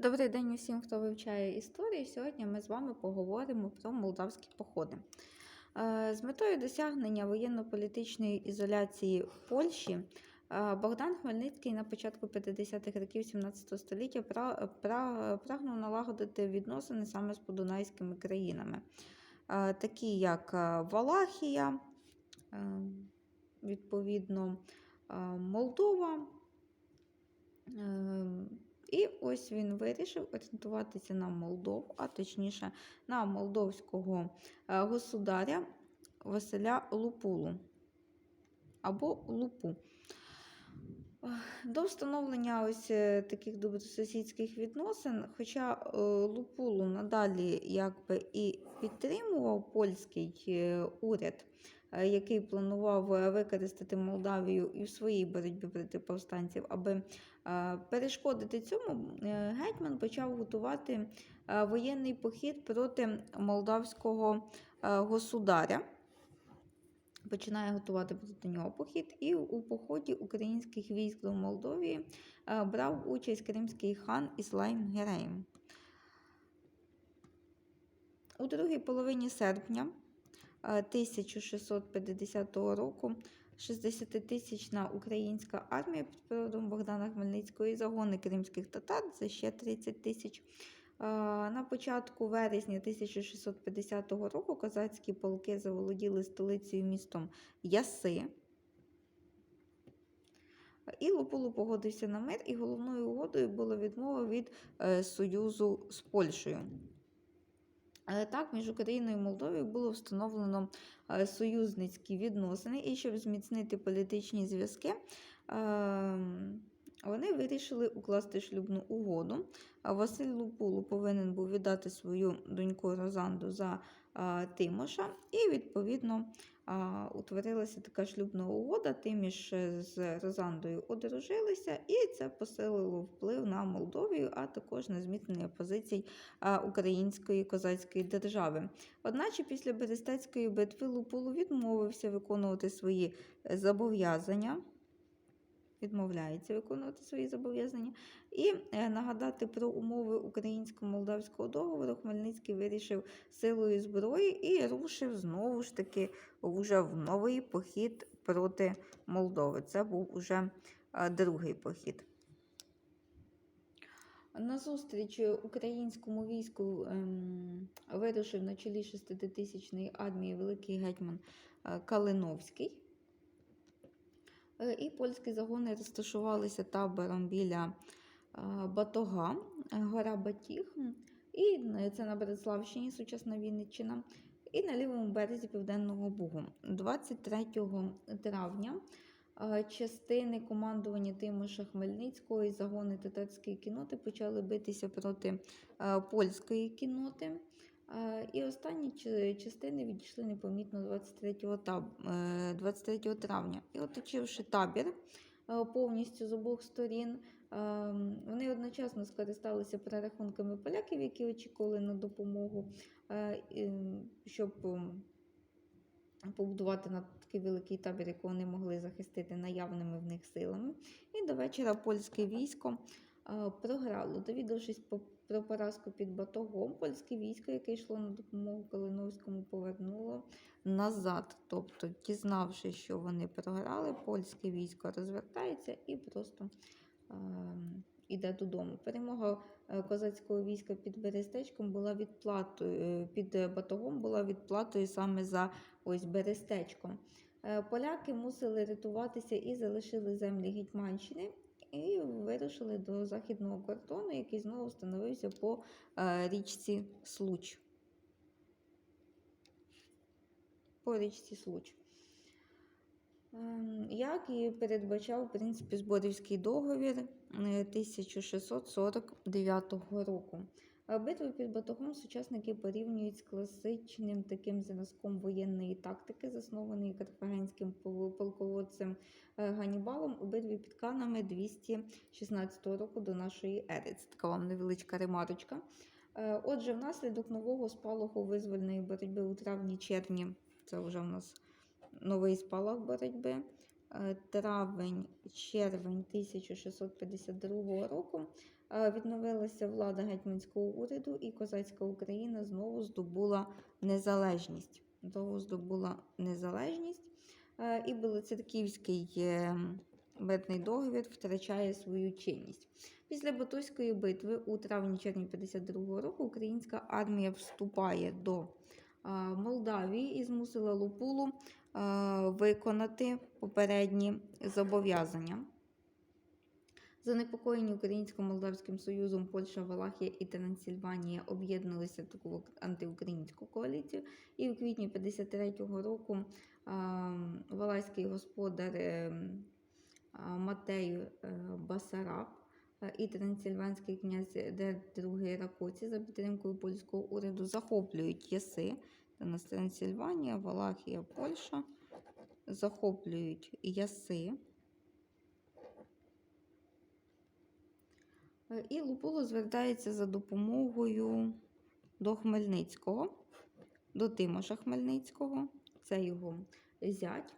Добрий день усім, хто вивчає історію. Сьогодні ми з вами поговоримо про молдавські походи. Е, З метою досягнення воєнно-політичної ізоляції в Польщі е, Богдан Хмельницький на початку 50-х років 17 століття пра- пра- прагнув налагодити відносини саме з подунайськими країнами, е, такі як Валахія, відповідно, Молдова. І ось він вирішив орієнтуватися на Молдову, а точніше на молдовського е, государя Василя Лупулу або Лупу. До встановлення ось е, таких добросусідських відносин, хоча е, Лупулу надалі якби і підтримував польський уряд, який планував е, використати Молдавію і в своїй боротьбі проти повстанців, аби е, перешкодити цьому, е, гетьман почав готувати е, воєнний похід проти молдавського е, государя. Починає готувати проти нього похід, і у поході українських військ до Молдовії е, брав участь кримський хан Іслайм Герейм. У другій половині серпня е, 1650 року 60-тисячна українська армія під проводом Богдана Хмельницького і загони кримських татар це ще 30 тисяч. На початку вересня 1650 року козацькі полки заволоділи столицею містом Яси. І Лупулу погодився на мир, і головною угодою була відмова від е, союзу з Польщею. Так, між Україною і Молдовою було встановлено е, союзницькі відносини, і щоб зміцнити політичні зв'язки, ем, вирішили укласти шлюбну угоду. Василь Лупулу повинен був віддати свою доньку Розанду за Тимоша, і відповідно утворилася така шлюбна угода. Тиміш е, з Розандою одружилися, і це посилило вплив на Молдовію, а також на зміцнення позицій української козацької держави. Одначе після Берестецької битви Лупулу відмовився виконувати свої е, зобов'язання відмовляється виконувати свої зобов'язання. І е, нагадати про умови українсько-молдавського договору Хмельницький вирішив силою зброї і рушив знову ж таки вже в новий похід проти Молдови. Це був уже е, другий похід. Назустріч українському війську ем, вирушив на чолі 60-тисячної армії великий гетьман е, Калиновський. Е, І польські загони розташувалися табором біля е, Батога, е, гора Батіг, і це на Береславщині, сучасна Вінниччина, і на лівому березі Південного Бугу. 23 травня частини командування Тимоша Хмельницького і загони татарської кіноти почали битися проти польської кіноти. Е, І останні частини відійшли непомітно 23, таб- е, 23 травня. І оточивши табір е, повністю з обох сторін, е, вони одночасно скористалися перерахунками поляків, які очікували на допомогу, щоб побудувати на такий великий табір, який вони могли захистити наявними в них силами. І до вечора польське військо програло. Довідавшись по- про поразку під Батогом, польське військо, яке йшло на допомогу Калиновському, повернуло назад. Тобто, дізнавшись, що вони програли, польське військо розвертається і просто е, додому. Перемога е, козацького війська під Берестечком була відплатою, е, під е, Батогом була відплатою саме за ось Берестечком. Поляки мусили рятуватися і залишили землі Гетьманщини. І вирушили до західного кордону, який знову встановився по е, річці Случ. По річці Случ. Ем, Як і передбачав, в принципі, Зборівський договір е, 1649 року. Битву під Батогом сучасники порівнюють з класичним таким зразком воєнної тактики, заснованої карфагенським полководцем е, Ганібалом у битві під Канами 216 року до нашої ери. Це така вам невеличка ремарочка. Е, Отже, внаслідок нового спалаху визвольної боротьби у травні-червні, це вже у нас новий спалах боротьби. е, Травень, червень 1652 року відновилася влада гетьманського уряду, і козацька Україна знову здобула незалежність. Знову здобула незалежність, е, і Білоцерківський е, мирний договір втрачає свою чинність. Після Батуської битви у травні-червні 52 року українська армія вступає до е, Молдавії і змусила Лупулу е, виконати попередні зобов'язання. Занепокоєні Українсько-Молдавським Союзом Польща, Валахія і Трансильванія об'єдналися таку антиукраїнську коаліцію. І в квітні 53-го року валайський господар е, а, Матей е, Басараб е, і трансильванський князь Дер II Ракоці за підтримкою польського уряду захоплюють Яси. Це нас Трансильванія, Валахія, Польща. Захоплюють Яси. І Лупуло звертається за допомогою до Хмельницького, до Тимоша Хмельницького, це його зять.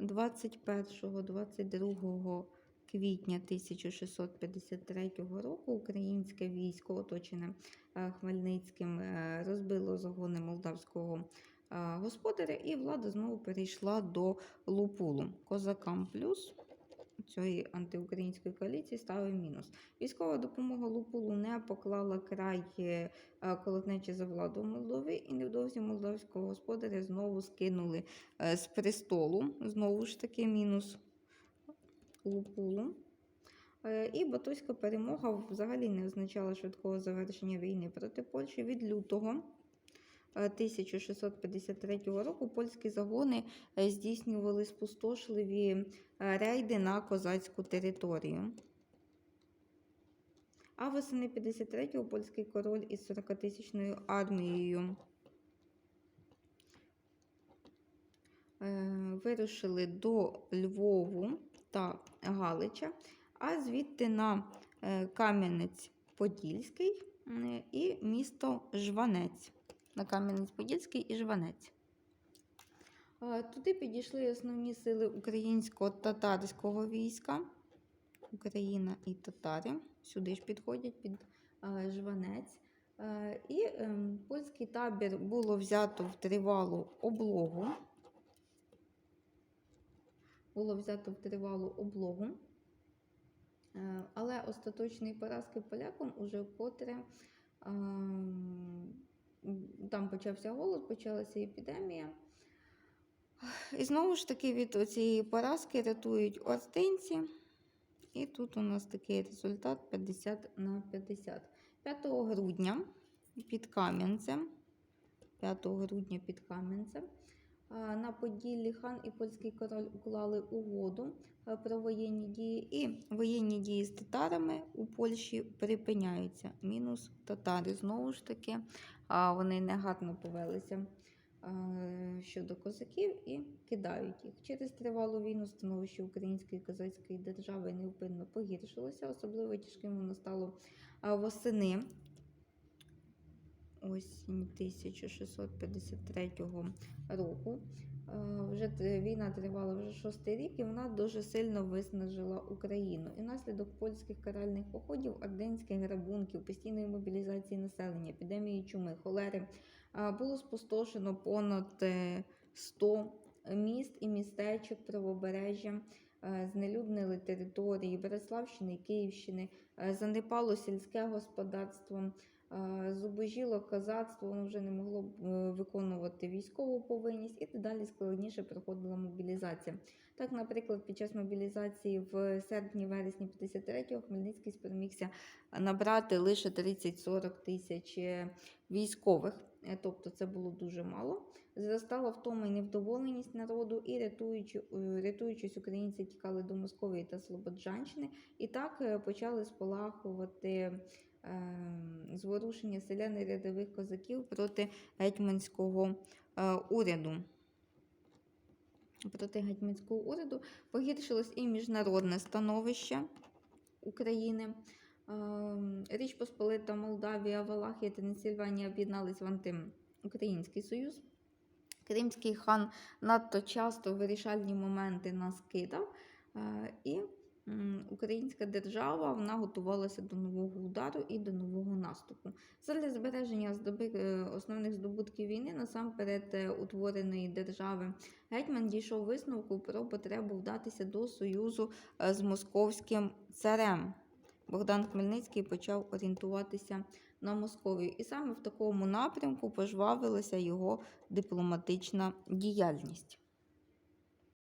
21-22 квітня 1653 року українське військо, оточене е, Хмельницьким, е, розбило загони молдавського е, господаря, і влада знову перейшла до Лупулу. Козакам плюс цієї антиукраїнської коаліції ставив мінус. Військова допомога Лупулу не поклала край е, колотнечі за владу в Молдові, і невдовзі молдавського господаря знову скинули е, з престолу. Знову ж таки, мінус Лупулу. Е, І Батуська перемога взагалі не означала швидкого завершення війни проти Польщі від лютого. Е, 1653 року польські загони е, здійснювали спустошливі е, рейди на козацьку територію. А восени 53-го польський король із 40-тисячною армією е, вирушили до Львову та Галича, а звідти на Кам'янець-Подільський і місто Жванець. На Кам'янець-Подільський і Жванець. Туди підійшли основні сили українсько-татарського війська. Україна і татари. Сюди ж підходять під Жванець. І ем, польський табір було взято в тривалу облогу. Було взято в тривалу облогу. Е, Але остаточної поразки полякам уже вкотре ем, там почався голод, почалася епідемія. І знову ж таки від цієї поразки рятують ортинці. І тут у нас такий результат 50 на 50. 5 грудня під Кам'янцем. 5 грудня під Кам'янцем. На Поділлі хан і польський король уклали угоду про воєнні дії, і воєнні дії з татарами у Польщі припиняються. Мінус татари. Знову ж таки, а, вони негарно повелися щодо козаків і кидають їх. Через тривалу війну становище української козацької держави невпинно погіршилося. Особливо тяжким воно стало восени. Осінь 1653 року. Е, Вже війна тривала вже шостий рік, і вона дуже сильно виснажила Україну. І внаслідок польських каральних походів, орденських грабунків, постійної мобілізації населення, епідемії чуми, холери е, було спустошено понад е, 100 міст і містечок правобережжя, е, знелюднили території Береславщини Київщини, е, занепало сільське господарство. Е, Зубожіло козацтво, воно вже не могло е, виконувати військову повинність, і далі складніше проходила мобілізація. Так, наприклад, під час мобілізації в серпні-вересні 53-го Хмельницький спромігся набрати лише 30-40 тисяч е, військових, тобто це було дуже мало. Зростала втома і невдоволеність народу, і рятуючи, рятуючись, українці тікали до Московії та Слободжанщини, і так почали спалахувати зворушення селян і рядових козаків проти гетьманського е, уряду. Проти гетьманського уряду погіршилось і міжнародне становище України. Ем, Річ Посполита, Молдавія, Валахія та Трансильванія об'єднались в антиукраїнський союз. Кримський хан надто часто вирішальні моменти нас кидав. е, І українська держава вона готувалася до нового удару і до нового наступу. Задля збереження е, основних здобутків війни, насамперед е, утвореної держави, гетьман дійшов висновку про потребу вдатися до союзу е, з московським царем. Богдан Хмельницький почав орієнтуватися на Московію. І саме в такому напрямку пожвавилася його дипломатична діяльність.